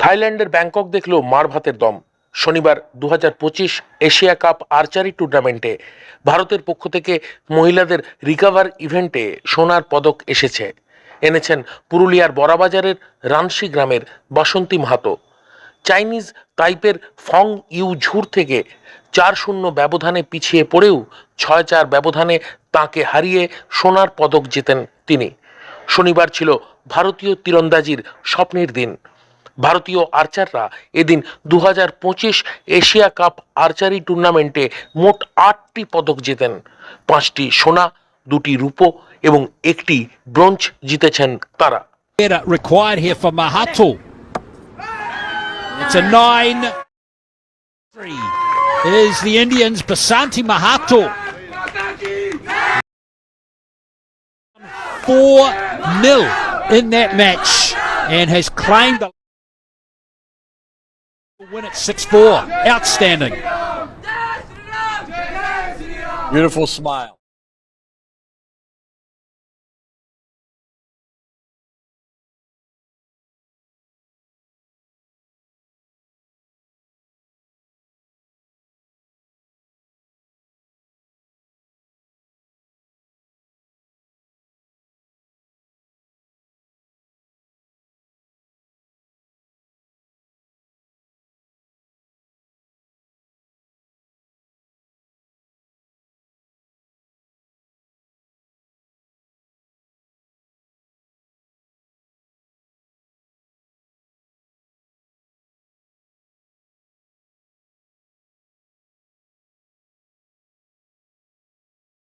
থাইল্যান্ডের ব্যাংকক দেখল মার ভাতের দম। শনিবার দু হাজার পঁচিশ এশিয়া কাপ আর্চারি টুর্নামেন্টে ভারতের পক্ষ থেকে মহিলাদের রিকাভার ইভেন্টে সোনার পদক এসেছে। এনেছেন পুরুলিয়ার বড়াবাজারের রানসি গ্রামের বসন্তী মাহাতো। চাইনিজ তাইপের ফং ইউ ঝুর থেকে চার শূন্য ব্যবধানে পিছিয়ে পড়েও ছয় চার ব্যবধানে তাকে হারিয়ে সোনার পদক জেতেন তিনি। শনিবার ছিল ভারতীয় তীরন্দাজির স্বপ্নের দিন। ভারতীয় আর্চাররা এদিন দু হাজার পঁচিশ এশিয়া কাপ আর্চারি টুর্নামেন্টে মোট আটটি পদক জেতেন পাঁচটি সোনা, দুটি রুপো এবং একটি ব্রঞ্জ জিতেছেন তারা Is? Four nil in that match and has claimed the. Win at six four. Outstanding. Beautiful smile.